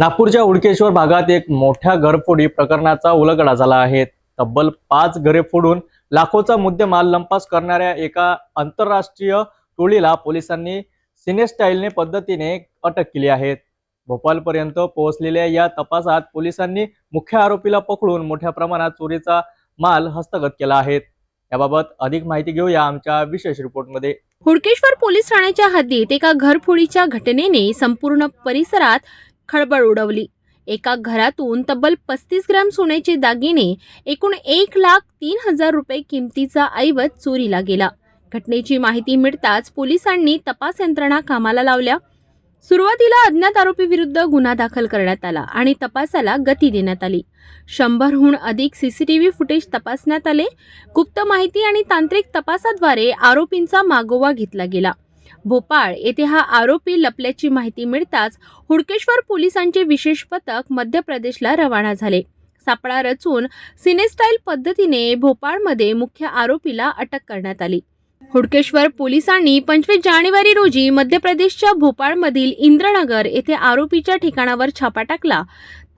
नागपूरच्या उडकेश्वर भागात एक मोठ्या घरफोडी प्रकरणाचा उलगडा झाला आहे. तब्बल पाच घरे फोडून लाखोचा मुद्देमाल लंपास करणाऱ्या एका आंतरराष्ट्रीय टोळीला पोलिसांनी सिनेस्टाईलने पद्धतीने अटक केली आहे. भोपालपर्यंत पोहोचलेल्या या तपासात पोलिसांनी मुख्य आरोपीला पकडून मोठ्या प्रमाणात चोरीचा माल हस्तगत केला आहे. याबाबत अधिक माहिती घेऊया आमच्या विशेष रिपोर्टमध्ये. हुडकेश्वर पोलीस ठाण्याच्या हद्दीत एका घरफोडीच्या घटनेने संपूर्ण परिसरात खळबळ उडवली. एका घरातून तब्बल पस्तीस ग्रॅम सोन्याचे दागिने एकूण एक लाख तीन हजार रुपये किमतीचा ऐवज चोरीला गेला. घटनेची माहिती मिळताच पोलिसांनी तपास यंत्रणा कामाला लावल्या. सुरुवातीला अज्ञात आरोपी विरुद्ध गुन्हा दाखल करण्यात आला आणि तपासाला गती देण्यात आली. शंभरहून अधिक सीसीटीव्ही फुटेज तपासण्यात आले. गुप्त माहिती आणि तांत्रिक तपासाद्वारे आरोपींचा मागोवा घेतला गेला. भोपाळ येथे हा आरोपी लपल्याची माहिती मिळताच हुडकेश्वर पोलिसांचे विशेष पथक मध्य प्रदेशला रवाना झाले. सापळा रचून सिनेस्टाईल पद्धतीने भोपाळमध्ये मुख्य आरोपीला अटक करण्यात आली. हुडकेश्वर पोलिसांनी पंचवीस जानेवारी रोजी मध्य प्रदेशच्या भोपाळमधील इंद्रनगर येथे आरोपीच्या ठिकाणावर छापा टाकला.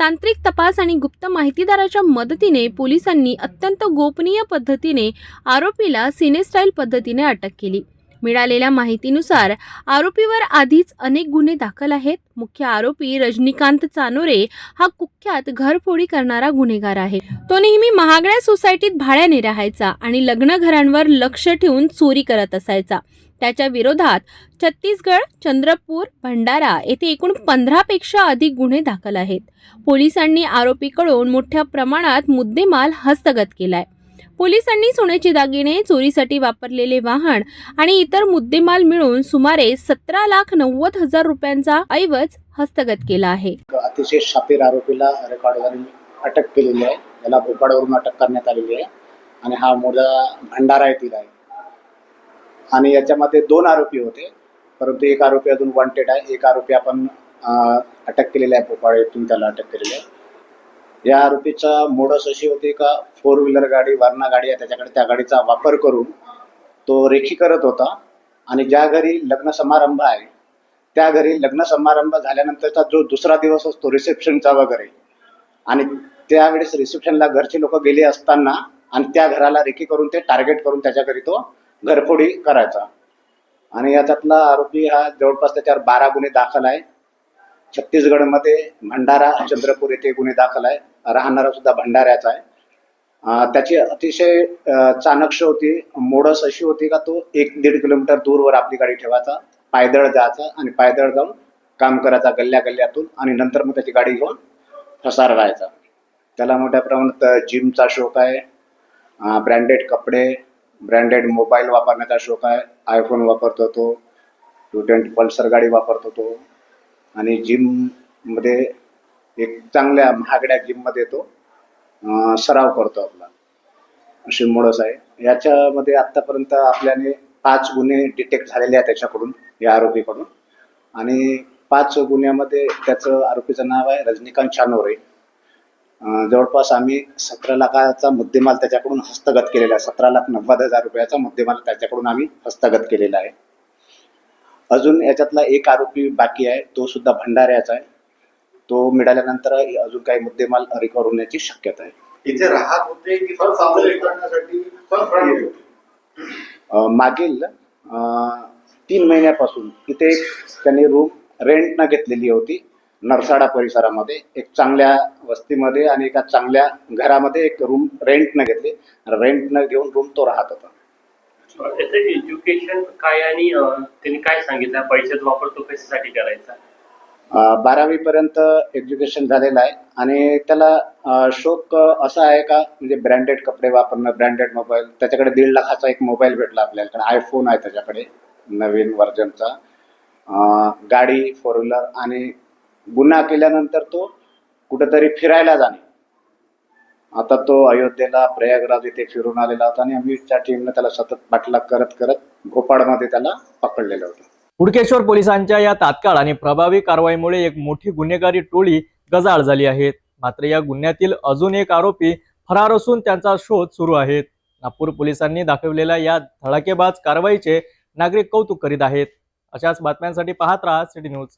तांत्रिक तपास आणि गुप्त माहितीदाराच्या मदतीने पोलिसांनी अत्यंत गोपनीय पद्धतीने आरोपीला सिनेस्टाईल पद्धतीने अटक केली. मिळालेल्या माहितीनुसार आरोपीवर आधीच अनेक गुन्हे दाखल आहेत. मुख्य आरोपी रजनीकांत चानोरे हा कुख्यात घरफोडी करणारा गुन्हेगार आहे. तो नेहमी महागड्या सोसायटीत भाड्याने राहायचा आणि लग्न घरांवर लक्ष ठेवून चोरी करत असायचा. त्याच्या विरोधात छत्तीसगड चंद्रपूर भंडारा येथे एकूण पंधरापेक्षा अधिक गुन्हे दाखल आहेत. पोलिसांनी आरोपीकडून मोठ्या प्रमाणात मुद्देमाल हस्तगत केलाय. पोलिसांनी सोन्याचे दागिने चोरीसाठी वापरलेले वाहन आणि इतर मुद्देमाल मिळून सुमारे सतरा लाख नव्वद हजार रुपयांचा ऐवज हस्तगत केला आहे. अतिशय शापीर आरोपीला रेकॉर्डवरून अटक केलेली आहे. त्याला भोपाळवरून अटक करण्यात आलेली आहे. आणि हा मुलगा भंडारा येथील आहे. आणि याच्यामध्ये दोन आरोपी होते. परंतु एक आरोपी अजून वॉन्टेड आहे. एक आरोपी आपण अटक केलेला आहे. भोपाळ येथून त्याला अटक केलेली आहे. या आरोपीचा मोडस अशी होती का फोर व्हीलर गाडी वारणा गाडी आहे त्याच्याकडे त्या गाडीचा वापर करून तो रेखी करत होता. आणि ज्या घरी लग्न समारंभ आहे त्या घरी लग्न समारंभ झाल्यानंतरचा जो दुसरा दिवस असतो रिसेप्शनचा वगैरे आणि त्यावेळेस रिसेप्शनला घरचे लोक गेले असताना आणि त्या घराला रेखी करून ते टार्गेट करून त्याच्या घरी तो घरफोडी करायचा. आणि याच्यातला आरोपी हा जवळपास त्याच्यावर बारा गुन्हे दाखल आहे. छत्तीसगडमध्ये भंडारा चंद्रपूर येथे गुन्हे दाखल आहे. राहणारा सुद्धा भंडाऱ्याचा आहे. त्याची अतिशय चाणक्ष होती मोडस अशी होती का तो एक दीड किलोमीटर दूरवर आपली गाडी ठेवायचा पायदळ जायचा आणि पायदळ जाऊन काम करायचा गल्ल्या गल्ल्यातून आणि नंतर मग त्याची गाडी घेऊन फसार राहायचा त्याला मोठ्या प्रमाणात जिमचा शौक आहे ब्रँडेड कपडे ब्रँडेड मोबाईल वापरण्याचा शौक आहे. आयफोन वापरतो तो टू ट्वेंटी पल्सर गाडी वापरतो तो. आणि जिममध्ये एक चांगल्या महागड्या जिममध्ये तो सराव करतो आपला. अशी आहे. याच्यामध्ये आत्तापर्यंत आपल्याने पाच गुन्हे डिटेक्ट झालेले आहेत त्याच्याकडून या आरोपीकडून. आणि पाच गुन्ह्यामध्ये त्याचं आरोपीचं नाव आहे रजनीकांत छानोरे जवळपास आम्ही सतरा लाखाचा मुद्देमाल त्याच्याकडून हस्तगत केलेला आहे. सतरा लाख नव्वद हजार रुपयाचा मुद्देमाल त्याच्याकडून आम्ही हस्तगत केलेला आहे. अजून याच्यातला एक आरोपी बाकी आहे तो सुद्धा भंडाऱ्याचा आहे. तो मिळाल्यानंतर अजून काही मुद्देमाल रिकवर होण्याची शक्यता आहे. इथे राहत होते की मागील तीन महिन्यापासून इथे त्यांनी रूम रेंटनं घेतलेली होती. नरसाडा परिसरामध्ये एक चांगल्या वस्तीमध्ये आणि एका चांगल्या घरामध्ये एक रूम रेंटनं घेतली. रेंटनं घेऊन रूम तो राहत होता. त्याचं एज्युकेशन काय आणि त्यांनी काय सांगितलं? पैशाचा वापर तो कशासाठी करायचा? बारावी पर्यंत एज्युकेशन झालेलं आहे आणि त्याला शोक असा आहे का? म्हणजे ब्रँडेड कपडे वापरणं ब्रँडेड मोबाईल त्याच्याकडे दीड लाखाचा एक मोबाईल भेटला आपल्याला. कारण आयफोन आहे त्याच्याकडे नवीन व्हर्जनचा गाडी फोर व्हीलर आणि गुन्हा केल्यानंतर तो कुठेतरी फिरायला जाणे. आता तो अयोध्येला प्रयागराज इथे फिरून आलेला होता आणि आम्हीच्या टीमनं त्याला सतत पाठलाग करत करत भोपाळमध्ये त्याला पकडलेलं होतं. उडकेश्वर पोलिसांच्या या तात्काळ आणि प्रभावी कारवाईमुळे एक मोठी गुन्हेगारी टोळी गजाळ झाली आहे. मात्र या गुन्ह्यातील अजून एक आरोपी फरार असून त्यांचा शोध सुरू आहे. नागपूर पोलिसांनी दाखवलेल्या या धडाकेबाज कारवाईचे नागरिक कौतुक करीत आहेत. अशाच बातम्यांसाठी पाहत राहा सिटी न्यूज.